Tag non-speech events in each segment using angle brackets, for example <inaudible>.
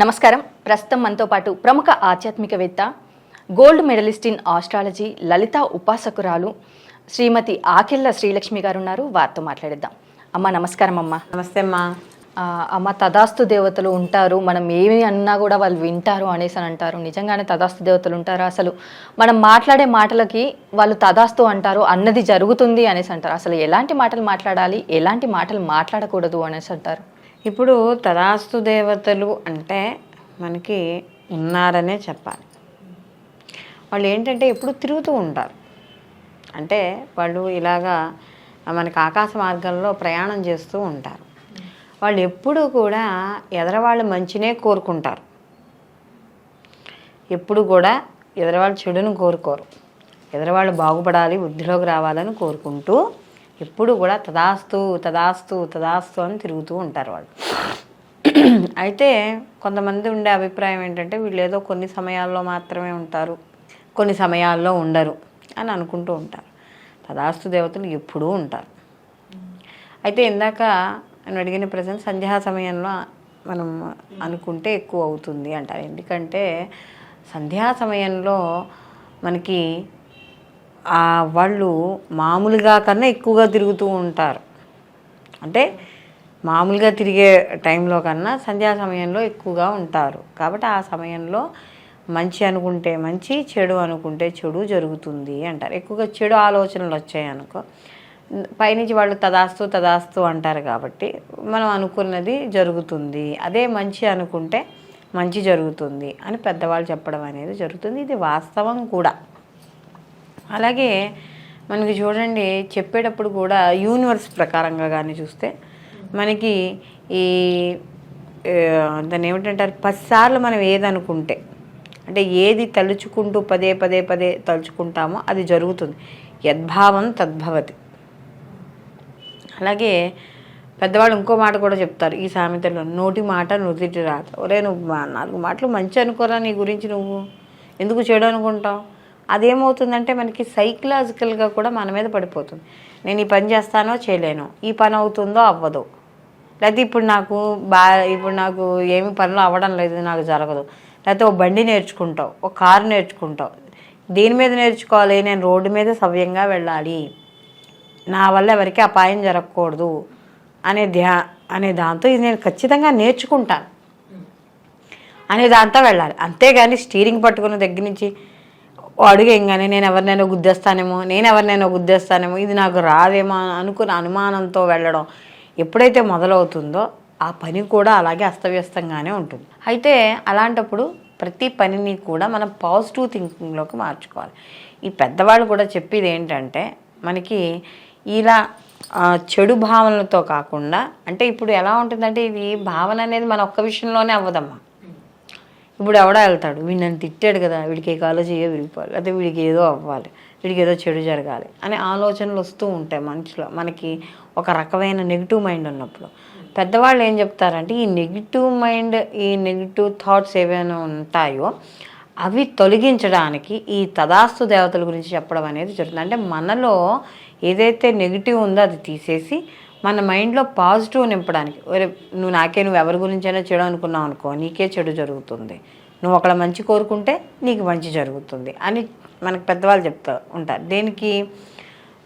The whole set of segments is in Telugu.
నమస్కారం. ప్రస్తుతం మనతో పాటు ప్రముఖ ఆధ్యాత్మికవేత్త gold medallist in astrology Lalitha ఉపాసకురాలు Shrimati Akella Srilakshmi garu ఉన్నారు వారితో మాట్లాడిద్దాం. అమ్మ నమస్కారం అమ్మ. నమస్తే అమ్మా. అమ్మ తదాస్తు దేవతలు ఉంటారు. మనం ఏమి అన్నా కూడా వాళ్ళు వింటారు అనేసి అని అంటారు. నిజంగానే తదాస్తు దేవతలు ఉంటారు? అసలు మనం మాట్లాడే మాటలకి వాళ్ళు తదాస్తు అంటారు అన్నది జరుగుతుంది అనేసి అంటారు. అసలు ఎలాంటి మాటలు మాట్లాడాలి? ఎలాంటి మాటలు మాట్లాడకూడదు అనేసి అంటారు. ఇప్పుడు తదాస్తు దేవతలు అంటే మనకి ఉన్నారనే చెప్పాలి. వాళ్ళు ఏంటంటే ఎప్పుడు తిరుగుతూ ఉంటారు. అంటే వాళ్ళు ఇలాగా మనకి ఆకాశ మార్గంలో ప్రయాణం చేస్తూ ఉంటారు. వాళ్ళు ఎప్పుడూ కూడా ఎదరవాళ్ళు మంచినే కోరుకుంటారు. ఎప్పుడు కూడా ఎదరవాళ్ళు చెడును కోరుకోరు. ఎదరవాళ్ళు బాగుపడాలి వృద్ధిలోకి రావాలని కోరుకుంటూ ఎప్పుడు కూడా తదాస్తు తదాస్తు తదాస్తు అని తిరుగుతూ ఉంటారు వాళ్ళు. అయితే కొంతమంది ఉండే అభిప్రాయం ఏంటంటే వీళ్ళు ఏదో కొన్ని సమయాల్లో మాత్రమే ఉంటారు కొన్ని సమయాల్లో ఉండరు అని అనుకుంటూ ఉంటారు. తదాస్తు దేవతలు ఎప్పుడూ ఉంటారు. అయితే ఇందాక నేను అడిగిన ప్రజెంట్ సంధ్యా సమయంలో మనం అనుకుంటే ఎక్కువ అవుతుంది అంటారు. ఎందుకంటే సంధ్యా సమయంలో మనకి వాళ్ళు మామూలుగా కన్నా ఎక్కువగా తిరుగుతూ ఉంటారు. అంటే మామూలుగా తిరిగే టైంలో కన్నా సంధ్యా సమయంలో ఎక్కువగా ఉంటారు. కాబట్టి ఆ సమయంలో మంచి అనుకుంటే మంచి చెడు అనుకుంటే చెడు జరుగుతుంది అంటారు. ఎక్కువగా చెడు ఆలోచనలు వచ్చాయి అనుకో పైనుంచి వాళ్ళు తదాస్తు తదాస్తు అంటారు కాబట్టి మనం అనుకున్నది జరుగుతుంది. అదే మంచి అనుకుంటే మంచి జరుగుతుంది అని పెద్దవాళ్ళు చెప్పడం అనేది జరుగుతుంది. ఇది వాస్తవం కూడా. అలాగే మనకి చూడండి చెప్పేటప్పుడు కూడా యూనివర్స్ ప్రకారంగా కానీ చూస్తే మనకి ఈ దాన్ని ఏమిటంటారు? పదిసార్లు మనం ఏదనుకుంటే అంటే ఏది తలుచుకుంటూ పదే పదే పదే తలుచుకుంటామో అది జరుగుతుంది. యద్భావం తద్భవతి. అలాగే పెద్దవాళ్ళు ఇంకో మాట కూడా చెప్తారు ఈ సామెతలో నోటి మాట నుదిటి రాత ఒరే నువ్వు నాలుగు మాటలు మంచి అనుకోరా నీ గురించి నువ్వు? ఎందుకు చెడు అనుకుంటావు? అదేమవుతుందంటే మనకి సైకలాజికల్గా కూడా మన మీద పడిపోతుంది. నేను ఈ పని చేస్తానో చేయలేను ఈ పని అవుతుందో అవ్వదు. లేకపోతే ఇప్పుడు నాకు బా ఇప్పుడు నాకు ఏమి పనులు అవ్వడం లేదు నాకు జరగదు. లేకపోతే ఓ బండి నేర్చుకుంటావు ఒక కారు నేర్చుకుంటావు. దేని మీద నేర్చుకోవాలి? నేను రోడ్డు మీద సవ్యంగా వెళ్ళాలి. నా వల్ల ఎవరికి అపాయం జరగకూడదు అనే ధ్యా అనే దాంతో ఇది నేను ఖచ్చితంగా నేర్చుకుంటాను. అనే దాంతో వెళ్ళాలి. అంతేగాని స్టీరింగ్ పట్టుకున్న దగ్గర నుంచి ఓ అడుగు నేను ఎవరినైనా గుద్దేస్తానేమో నేను ఎవరినైనా గుద్దేస్తానేమో ఇది నాకు రాదేమో అనుకున్న అనుమానంతో వెళ్ళడం ఎప్పుడైతే మొదలవుతుందో ఆ పని కూడా అలాగే అస్తవ్యస్తంగానే ఉంటుంది. అయితే అలాంటప్పుడు ప్రతి పనిని కూడా మనం పాజిటివ్ థింకింగ్లోకి మార్చుకోవాలి. ఈ పెద్దవాళ్ళు కూడా చెప్పేది ఏంటంటే మనకి ఇలా చెడు భావనలతో కాకుండా అంటే ఇప్పుడు ఎలా ఉంటుందంటే ఇది భావన అనేది మన ఒక్క విషయంలోనే అవ్వదమ్మా. ఇప్పుడు ఎవడా వెళ్తాడు? వీడు నన్ను తిట్టాడు కదా వీడికి ఏ కాలేజీ ఏ విరిగిపోవాలి. లేకపోతే వీడికి ఏదో అవ్వాలి. వీడికి ఏదో చెడు జరగాలి అనే ఆలోచనలు వస్తూ ఉంటాయి మనిషిలో. మనకి ఒక రకమైన నెగిటివ్ మైండ్ ఉన్నప్పుడు. పెద్దవాళ్ళు ఏం చెప్తారంటే ఈ నెగిటివ్ మైండ్ ఈ నెగిటివ్ థాట్స్ ఏవైనా ఉంటాయో అవి తొలగించడానికి ఈ తదాస్తు దేవతల గురించి చెప్పడం అనేది జరుగుతుంది. అంటే మనలో ఏదైతే నెగిటివ్ ఉందో అది తీసేసి మన మైండ్లో పాజిటివ్ నింపడానికి. నువ్వు నాకే నువ్వు ఎవరి గురించైనా చెడు అనుకున్నావు అనుకో నీకే చెడు జరుగుతుంది. నువ్వు ఒకళ్ళ మంచి కోరుకుంటే నీకు మంచి జరుగుతుంది అని మనకు పెద్దవాళ్ళు చెప్తా ఉంటారు. దేనికి?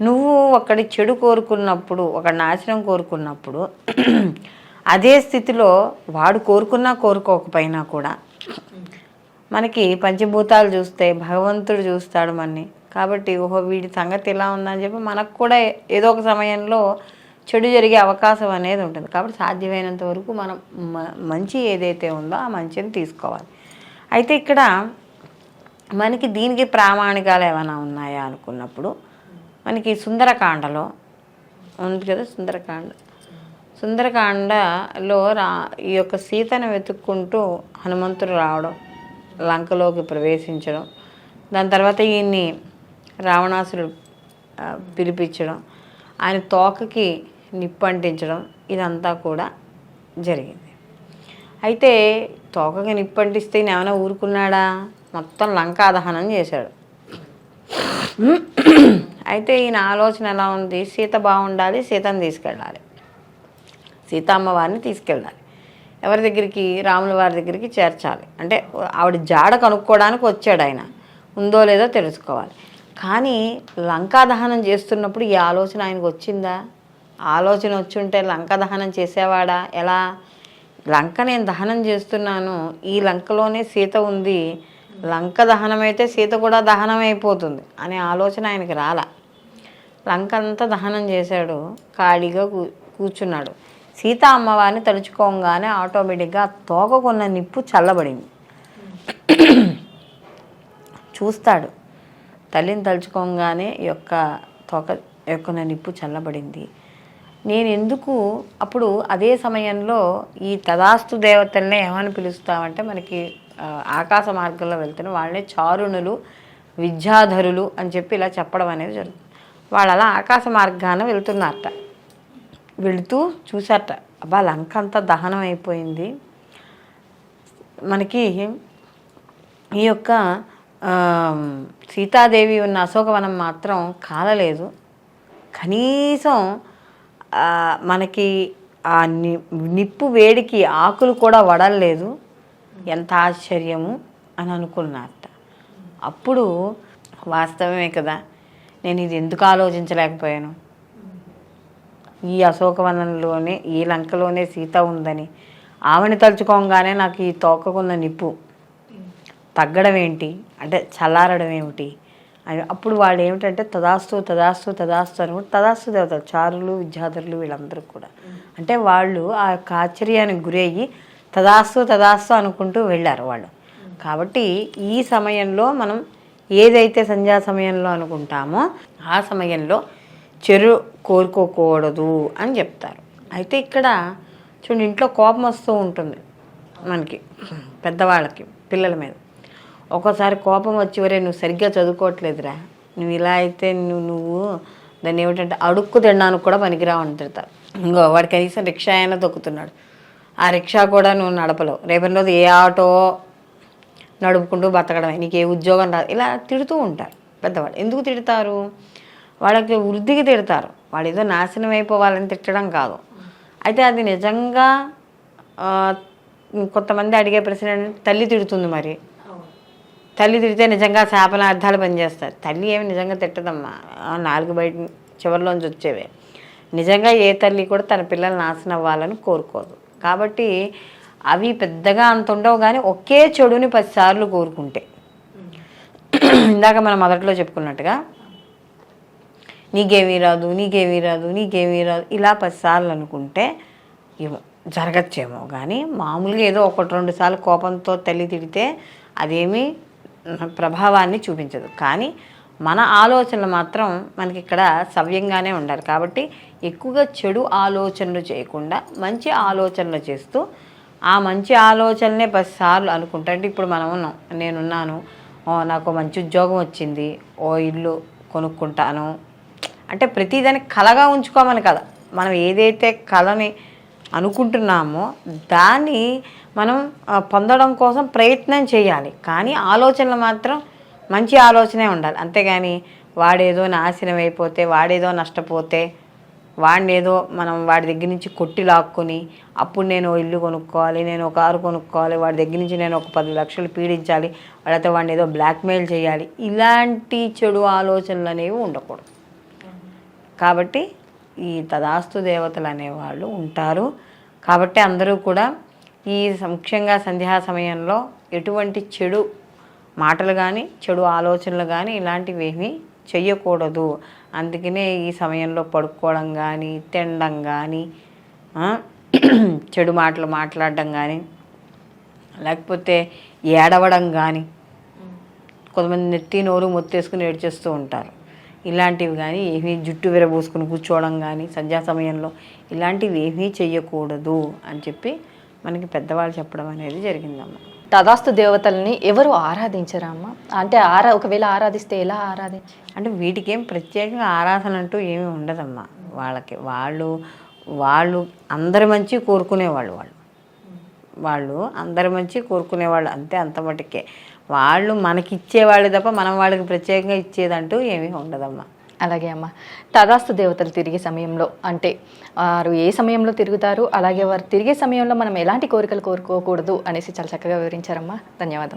నువ్వు ఒకటి చెడు కోరుకున్నప్పుడు ఒక నాశనం కోరుకున్నప్పుడు <clears throat> అదే స్థితిలో వాడు కోరుకున్నా కోరుకోకపోయినా కూడా మనకి పంచభూతాలు చూస్తే భగవంతుడు చూస్తాడు మనని. కాబట్టి ఓహో వీడి సంగతి ఇలా ఉందని చెప్పి మనకు కూడా ఏదో ఒక సమయంలో చెడు జరిగే అవకాశం అనేది ఉంటుంది. కాబట్టి సాధ్యమైనంత వరకు మనం మంచి ఏదైతే ఉందో ఆ మంచిని తీసుకోవాలి. అయితే ఇక్కడ మనకి దీనికి ప్రామాణికాలు ఏమైనా ఉన్నాయా అనుకున్నప్పుడు మనకి సుందరకాండలో ఉంది కదా సుందరకాండ. సుందరకాండలో రా ఈ యొక్క సీతను వెతుక్కుంటూ హనుమంతుడు రావడం లంకలోకి ప్రవేశించడం దాని తర్వాత ఈయన్ని రావణాసురుడు పిలిపించడం ఆయన తోకకి నిప్పు అంటించడం ఇదంతా కూడా జరిగింది. అయితే తోకకి నిప్పు అంటిస్తే ఏమైనా ఊరుకున్నాడా? మొత్తం లంకా దహనం చేశాడు. అయితే ఈయన ఆలోచన ఎలా ఉంది? సీత బాగుండాలి సీతను తీసుకెళ్ళాలి. సీతమ్మవారిని తీసుకెళ్ళాలి. ఎవరి దగ్గరికి? రాముల వారి దగ్గరికి చేర్చాలి. అంటే ఆవిడ జాడ కనుక్కోవడానికి వచ్చాడు ఆయన. ఉందో లేదో తెలుసుకోవాలి. కానీ లంకా దహనం చేస్తున్నప్పుడు ఈ ఆలోచన ఆయనకు వచ్చిందా? ఆలోచన వచ్చి ఉంటే దహనం చేసేవాడా? ఎలా? లంక నేను దహనం చేస్తున్నాను. ఈ లంకలోనే సీత ఉంది. లంక దహనం అయితే సీత కూడా దహనం అయిపోతుంది అనే ఆలోచన ఆయనకి రాల. లంక అంతా దహనం చేశాడు. ఖాళీగా కూ కూర్చున్నాడు. సీత అమ్మవారిని తలుచుకోగానే ఆటోమేటిక్గా తోకకున్న నిప్పు చల్లబడింది. చూస్తాడు. తల్లిని తలుచుకోగానే యొక్క తోక యొక్క నిప్పు చల్లబడింది. నేను ఎందుకు అప్పుడు అదే సమయంలో ఈ తదాస్తు దేవతల్నే ఏమని పిలుస్తామంటే మనకి ఆకాశ మార్గంలో వెళ్తున్న వాళ్ళని చారుణులు విద్యాధరులు అని చెప్పి ఇలా చెప్పడం అనేది జరుగుతుంది. వాళ్ళు అలా ఆకాశ మార్గాన వెళ్తున్నారట. వెళుతూ చూసారట అబ్బా లంక అంతా దహనం అయిపోయింది. మనకి ఈ యొక్క సీతాదేవి ఉన్న అశోకవనం మాత్రం కాలలేదు. కనీసం మనకి ఆ ని నిప్పు వేడికి ఆకులు కూడా వడలేదు ఎంత ఆశ్చర్యము అని అనుకున్నారట. అప్పుడు వాస్తవమే కదా నేను ఇది ఎందుకు ఆలోచించలేకపోయాను? ఈ అశోకవనంలోనే ఈ లంకలోనే సీత ఉందని. ఆమెను తలుచుకోగానే నాకు ఈ తోకకున్న నిప్పు తగ్గడం ఏంటి అంటే చల్లారడం ఏమిటి అప్పుడు వాళ్ళు ఏమిటంటే తదాస్తు తదాస్తు తదాస్తు అని కూడా తదాస్తు దేవతలు చారులు విద్యాధరులు వీళ్ళందరూ కూడా. అంటే వాళ్ళు ఆ యొక్క ఆశ్చర్యానికి గురయ్యి తదాస్తు తదాస్తు అనుకుంటూ వెళ్ళారు వాళ్ళు. కాబట్టి ఈ సమయంలో మనం ఏదైతే సంధ్యా సమయంలో అనుకుంటామో ఆ సమయంలో చెరు కోరుకోకూడదు అని చెప్తారు. అయితే ఇక్కడ చూడండి ఇంట్లో కోపం వస్తూ ఉంటుంది మనకి పెద్దవాళ్ళకి పిల్లల మీద. ఒక్కోసారి కోపం వచ్చి వరే నువ్వు సరిగ్గా చదువుకోవట్లేదురా. నువ్వు ఇలా అయితే నువ్వు నువ్వు దాన్ని ఏమిటంటే అడుక్కు తినడానికి కూడా పనికిరావు అని తిడతారు ఇంకో వాడు కనీసం రిక్షా అయినా తొక్కుతున్నాడు. ఆ రిక్షా కూడా నువ్వు నడపలేవు. రేపటి రోజు ఏ ఆటో నడుపుకుంటూ బతకడమే. నీకు ఏ ఉద్యోగం రాదు. ఇలా తిడుతూ ఉంటారు పెద్దవాళ్ళు. ఎందుకు తిడతారు? వాళ్ళకి వృద్ధికి తిడతారు. వాడు ఏదో నాశనం అయిపోవాలని తిట్టడం కాదు. అయితే అది నిజంగా కొంతమంది అడిగే ప్రశ్న తల్లి తిడుతుంది మరి? తల్లి తిడితే నిజంగా శాపన అర్థాలు పనిచేస్తారు తల్లి ఏమి నిజంగా తిట్టదమ్మా. నాలుగు బయట చివరిలోంచి వచ్చేవే. నిజంగా ఏ తల్లి కూడా తన పిల్లలు నాశనం అవ్వాలని కోరుకోదు. కాబట్టి అవి పెద్దగా అంత ఉండవు కానీ ఒకే చెడుని పదిసార్లు కోరుకుంటే. ఇందాక మనం మొదట్లో చెప్పుకున్నట్టుగా నీకేమీ రాదు నీకేమీ రాదు నీకేమీ రాదు ఇలా పదిసార్లు అనుకుంటే ఏమో జరగచ్చేమో. కానీ మామూలుగా ఏదో ఒకటి రెండు సార్లు కోపంతో తల్లి తిడితే అదేమీ ప్రభావాన్ని చూపించదు. కానీ మన ఆలోచనలు మాత్రం మనకి ఇక్కడ సవ్యంగానే ఉండాలి. కాబట్టి ఎక్కువగా చెడు ఆలోచనలు చేయకుండా మంచి ఆలోచనలు చేస్తూ ఆ మంచి ఆలోచనలే పదిసార్లు అనుకుంటా. అంటే ఇప్పుడు మనం ఉన్నాం నేనున్నాను నాకు మంచి ఉద్యోగం వచ్చింది ఓ ఇల్లు కొనుక్కుంటాను. అంటే ప్రతిదాన్ని కలగా ఉంచుకోమని కదా. మనం ఏదైతే కళని అనుకుంటున్నామో దాన్ని మనం పొందడం కోసం ప్రయత్నం చేయాలి. కానీ ఆలోచనలు మాత్రం మంచి ఆలోచనే ఉండాలి. అంతేగాని వాడేదో నాశనం అయిపోతే వాడేదో నష్టపోతే వాడిని ఏదో మనం వాడి దగ్గర నుంచి కొట్టి లాక్కొని అప్పుడు నేను ఇల్లు కొనుక్కోవాలి నేను ఒక కారు కొనుక్కోవాలి వాడి దగ్గర నుంచి నేను ఒక పది లక్షలు పీడించాలి వాడితే వాడిని ఏదో బ్లాక్మెయిల్ చేయాలి. ఇలాంటి చెడు ఆలోచనలు అనేవి ఉండకూడదు. కాబట్టి ఈ తదాస్తు దేవతలు అనేవాళ్ళు ఉంటారు. కాబట్టి అందరూ కూడా ఈ ముఖ్యంగా సంధ్యా సమయంలో ఎటువంటి చెడు మాటలు కానీ చెడు ఆలోచనలు కానీ ఇలాంటివి ఏమీ చెయ్యకూడదు. అందుకనే ఈ సమయంలో పడుకోవడం కానీ తినడం కానీ చెడు మాటలు మాట్లాడడం కానీ లేకపోతే ఏడవడం కానీ కొంతమంది నెత్తి నోరు మొత్తేసుకుని ఏడ్చేస్తూ ఉంటారు. ఇలాంటివి కానీ ఏమీ జుట్టు విరబోసుకుని కూర్చోవడం కానీ సంధ్యా సమయంలో ఇలాంటివి ఏమీ చెయ్యకూడదు అని చెప్పి మనకి పెద్దవాళ్ళు చెప్పడం అనేది జరిగిందమ్మ. తదాస్తు దేవతల్ని ఎవరు ఆరాధించరా అమ్మ? అంటే ఆరా ఒకవేళ ఆరాధిస్తే ఎలా ఆరాధించ అంటే వీటికి ఏం ప్రత్యేకంగా ఆరాధన అంటూ ఏమీ ఉండదమ్మా. వాళ్ళకి వాళ్ళు వాళ్ళు అందరి మంచి కోరుకునేవాళ్ళు వాళ్ళు. వాళ్ళు అందరి మంచి కోరుకునేవాళ్ళు అంతే అంత మటుకే. వాళ్ళు మనకి ఇచ్చేవాళ్ళు తప్ప మనం వాళ్ళకి ప్రత్యేకంగా ఇచ్చేదంటూ ఏమీ ఉండదమ్మా. అలాగే అమ్మ. తదాస్తు దేవతలు తిరిగే సమయంలో అంటే వారు ఏ సమయంలో తిరుగుతారు అలాగే వారు తిరిగే సమయంలో మనం ఎలాంటి కోరికలు కోరుకోకూడదు అనేసి చాలా చక్కగా వివరించారమ్మా. ధన్యవాదం